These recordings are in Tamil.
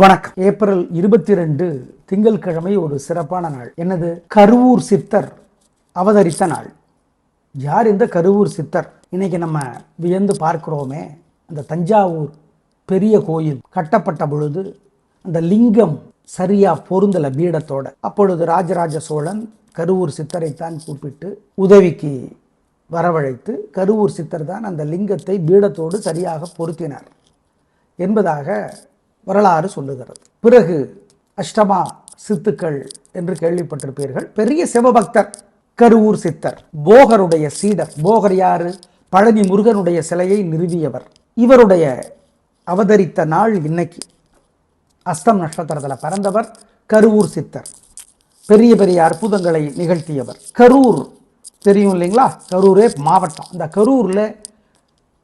வணக்கம். ஏப்ரல் இருபத்தி ரெண்டு திங்கட்கிழமை ஒரு சிறப்பான நாள். எனது கருவூர் சித்தர் அவதரித்த நாள். யார் இந்த கருவூர் சித்தர்? இன்னைக்கு நம்ம வியந்து பார்க்கிறோமே அந்த தஞ்சாவூர் பெரிய கோயில் கட்டப்பட்ட பொழுது அந்த லிங்கம் சரியா பொருந்தல பீடத்தோட. அப்பொழுது ராஜராஜ சோழன் கருவூர் சித்தரைத்தான் கூப்பிட்டு உதவிக்கு வரவழைத்து கருவூர் சித்தர் தான் அந்த லிங்கத்தை பீடத்தோடு சரியாக பொருத்தினார். என்பதாக வரலாறு சொல்லுகிறது. பிறகு அஷ்டமா சித்துக்கள் என்று கேள்விப்பட்டிருப்பீர்கள். பெரிய சிவபக்தர் கருவூர் சித்தர் போகருடைய சீடர். போகர் யாரு? பழனி முருகனுடைய சிலையை நிறுவியவர். இவருடைய அவதரித்த நாள் இன்னைக்கு. அஸ்தம் நட்சத்திரத்தில் பிறந்தவர் கருவூர் சித்தர். பெரிய பெரிய அற்புதங்களை நிகழ்த்தியவர். கரூர் தெரியும் இல்லைங்களா? கரூரே மாவட்டம். அந்த கரூரில்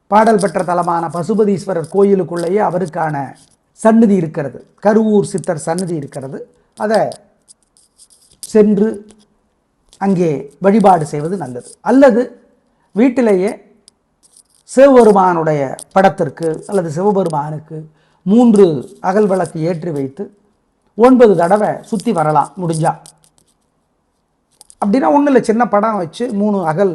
பாடல் பெற்ற தலமான பசுபதீஸ்வரர் கோயிலுக்குள்ளேயே அவருக்கான சன்னதி இருக்கிறது. கருவூர் சித்தர் சன்னதி இருக்கிறது. அதை சென்று அங்கே வழிபாடு செய்வது நல்லது. அல்லது வீட்டிலேயே சிவபெருமானுடைய படத்திற்கு அல்லது சிவபெருமானுக்கு மூன்று அகல் விளக்கு ஏற்றி வைத்து ஒன்பது தடவை சுற்றி வரலாம் முடிஞ்சா. அப்படின்னா ஒன்றும் இல்லை சின்ன படம் வச்சு மூணு அகல்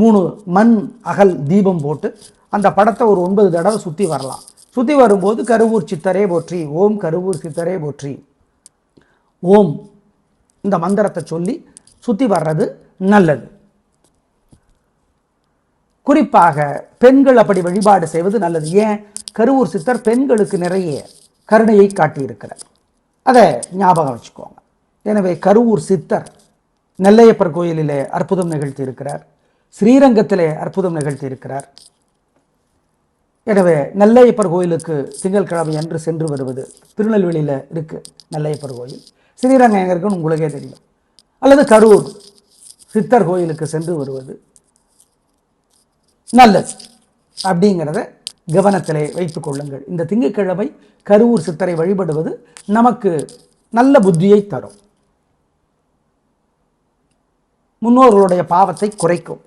மூணு மண் அகல் தீபம் போட்டு அந்த படத்தை ஒரு ஒன்பது தடவை சுற்றி வரலாம். சுற்றி வரும்போது கருவூர் சித்தரே போற்றி ஓம் கருவூர் சித்தரே போற்றி. ஓம் இந்த மந்திரத்தை சொல்லி சுற்றி வர்றது நல்லது. குறிப்பாக பெண்கள் அப்படி வழிபாடு செய்வது நல்லது. ஏன்? கருவூர் சித்தர் பெண்களுக்கு நிறைய கருணையை காட்டியிருக்கிறார். அதை ஞாபகம் வச்சுக்கோங்க. எனவே கருவூர் சித்தர் நெல்லையப்பர் கோயிலிலே அற்புதம் நிகழ்த்தி இருக்கிறார் ஸ்ரீரங்கத்திலே அற்புதம் நிகழ்த்தி இருக்கிறார் எனவே நெல்லையப்பர் கோயிலுக்கு திங்கட்கிழமை அன்று சென்று வருவது திருநெல்வேலியில் இருக்குது நெல்லையப்பர் கோயில். ஸ்ரீரங்கம் எங்கே இருக்குன்னு உங்களுக்கே தெரியும். அல்லது கரூர் சித்தர் கோயிலுக்கு சென்று வருவது நல்லது அப்படிங்கிறத கவனத்திலே வைத்துக் கொள்ளுங்கள். இந்த திங்கட்கிழமை கருவூர் சித்தரை வழிபடுவது நமக்கு நல்ல புத்தியை தரும். முன்னோர்களுடைய பாவத்தை குறைக்கும்.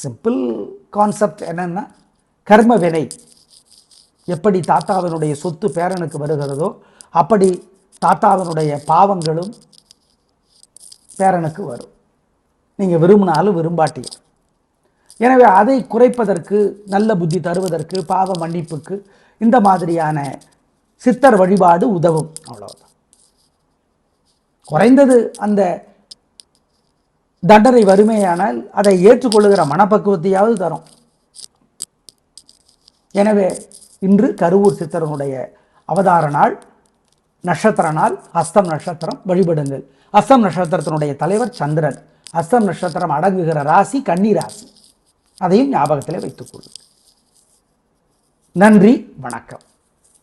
சிம்பிள் கான்செப்ட் என்னென்னா கர்ம வினை. எப்படி தாத்தாவினுடைய சொத்து பேரனுக்கு வருகிறதோ அப்படி தாத்தாவினுடைய பாவங்களும் பேரனுக்கு வரும். நீங்கள் விரும்பினாலும் விரும்பாட்டியும். எனவே அதை குறைப்பதற்கு நல்ல புத்தி தருவதற்கு பாவ மன்னிப்புக்கு இந்த மாதிரியான சித்தர் வழிபாடு உதவும். அவ்வளோதான் குறைந்தது அந்த தண்டனை வறுமையானால் அதை ஏற்றுக்கொள்ளுகிற மனப்பக்குவத்தையாவது தரும். எனவே இன்று கருவூர் சித்தரனுடைய அவதார நாள் நட்சத்திர நாள் அஸ்தம் நட்சத்திரம் வழிபடுங்கள். அஸ்தம் நட்சத்திரத்தினுடைய தலைவர் சந்திரன். அஸ்தம் நட்சத்திரம் அடங்குகிற ராசி கன்னி ராசி. அதையும் ஞாபகத்தில் வைத்துக்கொள்ளுங்கள் நன்றி வணக்கம்.